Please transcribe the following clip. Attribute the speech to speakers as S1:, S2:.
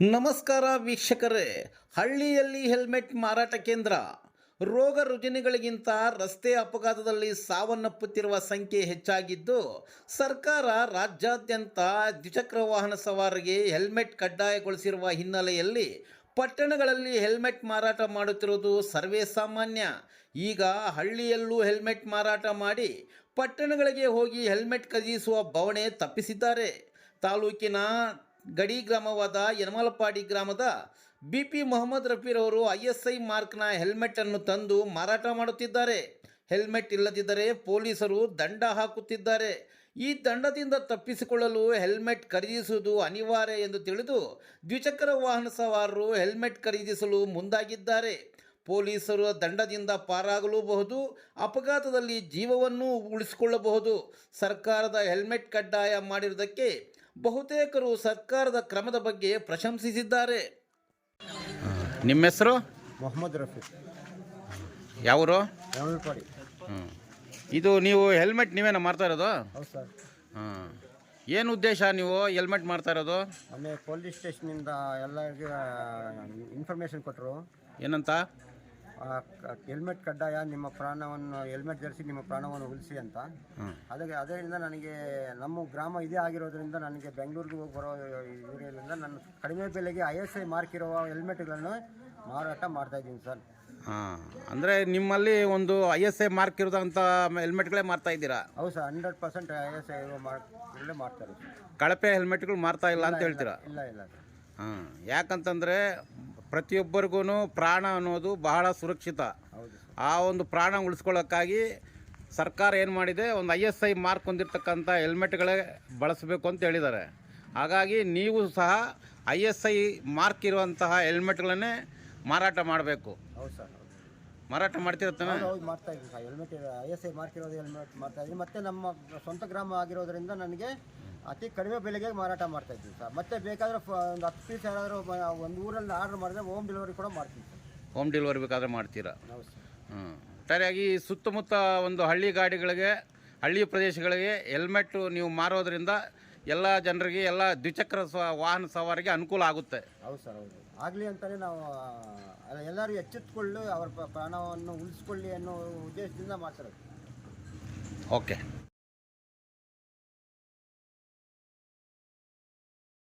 S1: ನಮಸ್ಕಾರ ವೀಕ್ಷಕರೇ. ಹಳ್ಳಿಯಲ್ಲಿ ಹೆಲ್ಮೆಟ್ ಮಾರಾಟ ಕೇಂದ್ರ. ರೋಗ ರುಜಿನಗಳಿಗಿಂತ ರಸ್ತೆ ಅಪಘಾತದಲ್ಲಿ ಸಾವನ್ನಪ್ಪುತ್ತಿರುವ ಸಂಖ್ಯೆ ಹೆಚ್ಚಾಗಿದ್ದು, ಸರ್ಕಾರ ರಾಜ್ಯಾದ್ಯಂತ ದ್ವಿಚಕ್ರ ವಾಹನ ಸವಾರರಿಗೆ ಹೆಲ್ಮೆಟ್ ಕಡ್ಡಾಯಗೊಳಿಸಿರುವ ಹಿನ್ನೆಲೆಯಲ್ಲಿ ಪಟ್ಟಣಗಳಲ್ಲಿ ಹೆಲ್ಮೆಟ್ ಮಾರಾಟ ಮಾಡುತ್ತಿರುವುದು ಸರ್ವೇ ಸಾಮಾನ್ಯ. ಈಗ ಹಳ್ಳಿಯಲ್ಲೂ ಹೆಲ್ಮೆಟ್ ಮಾರಾಟ ಮಾಡಿ ಪಟ್ಟಣಗಳಿಗೆ ಹೋಗಿ ಹೆಲ್ಮೆಟ್ ಖರೀದಿಸುವ ಬವಣೆ ತಪ್ಪಿಸಿದ್ದಾರೆ. ತಾಲೂಕಿನ ಗಡಿ ಗ್ರಾಮವಾದ ಯನಮಲಪಾಡಿ ಗ್ರಾಮದ ಬಿ ಪಿ ಮೊಹಮ್ಮದ್ ರಫೀರವರು ಐ ಎಸ್ ಐ ಮಾರ್ಕ್ನ ಹೆಲ್ಮೆಟನ್ನು ತಂದು ಮಾರಾಟ ಮಾಡುತ್ತಿದ್ದಾರೆ. ಹೆಲ್ಮೆಟ್ ಇಲ್ಲದಿದ್ದರೆ ಪೊಲೀಸರು ದಂಡ ಹಾಕುತ್ತಿದ್ದಾರೆ. ಈ ದಂಡದಿಂದ ತಪ್ಪಿಸಿಕೊಳ್ಳಲು ಹೆಲ್ಮೆಟ್ ಖರೀದಿಸುವುದು ಅನಿವಾರ್ಯ ಎಂದು ತಿಳಿದು ದ್ವಿಚಕ್ರ ವಾಹನ ಸವಾರರು ಹೆಲ್ಮೆಟ್ ಖರೀದಿಸಲು ಮುಂದಾಗಿದ್ದಾರೆ. ಪೊಲೀಸರು ದಂಡದಿಂದ ಪಾರಾಗಲೂಬಹುದು, ಅಪಘಾತದಲ್ಲಿ ಜೀವವನ್ನು ಉಳಿಸಿಕೊಳ್ಳಬಹುದು. ಸರ್ಕಾರದ ಹೆಲ್ಮೆಟ್ ಕಡ್ಡಾಯ ಮಾಡಿರುವುದಕ್ಕೆ ಬಹುತೇಕರು ಸರ್ಕಾರದ ಕ್ರಮದ ಬಗ್ಗೆ ಪ್ರಶಂಸಿಸಿದ್ದಾರೆ. ನಿಮ್ಮ ಹೆಸರು?
S2: ಮೊಹಮ್ಮದ್ ರಫಿ
S1: ಯಾವರು? ಇದು ನೀವು ಹೆಲ್ಮೆಟ್ ನೀವೇನ ಮಾಡ್ತಾ ಇರೋದು?
S2: ಹೌದು ಸರ್.
S1: ಹಾಂ ಏನು ಉದ್ದೇಶ ನೀವು ಹೆಲ್ಮೆಟ್ ಮಾಡ್ತಾ ಇರೋದು?
S2: ಪೊಲೀಸ್ ಪೊಲೀಸ್ ಸ್ಟೇಷನಿಂದ ಎಲ್ಲ ಇನ್ಫಾರ್ಮೇಶನ್ ಕೊಟ್ಟರು.
S1: ಏನಂತ?
S2: ಹೆಲ್ಮೆಟ್ ಕಡ್ಡಾಯ ನಿಮ್ಮ ಪ್ರಾಣವನ್ನು ಹೆಲ್ಮೆಟ್ ಧರಿಸಿ ನಿಮ್ಮ ಪ್ರಾಣವನ್ನು ಉಳಿಸಿ ಅಂತ. ಅದಕ್ಕೆ ಅದರಿಂದ ನನಗೆ ನಮ್ಮ ಗ್ರಾಮ ಇದೇ ಆಗಿರೋದ್ರಿಂದ ನನಗೆ ಬೆಂಗಳೂರಿಗೆ ಹೋಗಿ ಬರೋ ಇದರಿಂದ ನಾನು ಕಡಿಮೆ ಬೆಲೆಗೆ ಐ ಎಸ್ ಐ ಮಾರ್ಕ್ ಇರುವ ಹೆಲ್ಮೆಟ್ಗಳನ್ನು ಮಾರಾಟ ಮಾಡ್ತಾ ಇದ್ದೀನಿ ಸರ್.
S1: ಹಾಂ ಅಂದರೆ ನಿಮ್ಮಲ್ಲಿ ಒಂದು ಐ ಎಸ್ ಐ ಮಾರ್ಕ್ ಇರೋದಂಥ ಹೆಲ್ಮೆಟ್ಗಳೇ ಮಾರ್ತಾ ಇದ್ದೀರಾ?
S2: ಹೌದು sir hundred percent I S I ಮಾರ್ಕ್ಗಳೇ ಮಾಡ್ತಾರೆ
S1: ಕಳಪೆ ಹೆಲ್ಮೆಟ್ಗಳು ಮಾರ್ತಾ ಇಲ್ಲ ಅಂತ ಹೇಳ್ತೀರಾ?
S2: ಇಲ್ಲ ಇಲ್ಲ ಸರ್.
S1: ಹಾಂ ಯಾಕಂತಂದರೆ ಪ್ರತಿಯೊಬ್ಬರಿಗೂ ಪ್ರಾಣ ಅನ್ನೋದು ಬಹಳ ಸುರಕ್ಷಿತ. ಆ ಒಂದು ಪ್ರಾಣ ಉಳಿಸ್ಕೊಳ್ಳೋಕ್ಕಾಗಿ ಸರ್ಕಾರ ಏನು ಮಾಡಿದೆ ಒಂದು ಐ ಎಸ್ ಐ ಮಾರ್ಕ್ ಹೊಂದಿರತಕ್ಕಂಥ ಹೆಲ್ಮೆಟ್ಗಳೇ ಬಳಸಬೇಕು ಅಂತ ಹೇಳಿದ್ದಾರೆ. ಹಾಗಾಗಿ ನೀವು ಸಹ ಐ ಎಸ್ ಐ ಮಾರ್ಕ್ ಇರುವಂತಹ ಹೆಲ್ಮೆಟ್ಗಳನ್ನೇ ಮಾರಾಟ ಮಾಡಬೇಕು.
S2: ಹೌದು ಸರ್
S1: ಮಾರಾಟ ಮಾಡ್ತಿರತ್ತಾನೆ?
S2: ಹೌದು, ಮಾಡ್ತಾ ಇದ್ದೀನಿ sir. Helmet I S I mark ಇರೋದು ಹೆಲ್ಮೆಟ್ ಮಾಡ್ತಾ ಇದ್ದೀನಿ ಮತ್ತೆ ನಮ್ಮ ಸ್ವಂತ ಗ್ರಾಮ ಆಗಿರೋದ್ರಿಂದ ನನಗೆ ಅತಿ ಕಡಿಮೆ ಬೆಲೆಗೆ ಮಾರಾಟ ಮಾಡ್ತಾ ಇದ್ದೀವಿ ಸರ್. ಮತ್ತೆ ಬೇಕಾದ್ರೆ ಒಂದು ಹತ್ತು ಪೀಸ್ ಯಾರಾದರೂ ಒಂದು ಊರಲ್ಲಿ ಆರ್ಡರ್ ಮಾಡಿದ್ರೆ ಹೋಮ್ ಡೆಲಿವರಿ ಕೂಡ ಮಾಡ್ತೀವಿ ಸರ್.
S1: ಹೋಮ್ ಡೆಲಿವರಿ ಬೇಕಾದ್ರೆ ಮಾಡ್ತೀರಾ?
S2: ಹೌದು ಸರ್.
S1: ಹ್ಞೂ ಸರಿಯಾಗಿ ಸುತ್ತಮುತ್ತ ಒಂದು ಹಳ್ಳಿ ಗಾಡಿಗಳಿಗೆ ಹಳ್ಳಿ ಪ್ರದೇಶಗಳಿಗೆ ಹೆಲ್ಮೆಟ್ಟು ನೀವು ಮಾರೋದ್ರಿಂದ ಎಲ್ಲ ಜನರಿಗೆ ಎಲ್ಲ ದ್ವಿಚಕ್ರ ಸ್ವ ವಾಹನ ಸವಾರಿಗೆ ಅನುಕೂಲ ಆಗುತ್ತೆ.
S2: ಹೌದು ಸರ್ ಹೌದು. ಆಗಲಿ ಅಂತಲೇ ನಾವು ಎಲ್ಲರೂ ಎಚ್ಚೆತ್ಕೊಳ್ಳಿ ಅವರ ಪ್ರಾಣವನ್ನು ಉಳಿಸ್ಕೊಳ್ಳಿ ಅನ್ನೋ ಉದ್ದೇಶದಿಂದ ಮಾಡ್ತಾರೆ
S1: ಓಕೆ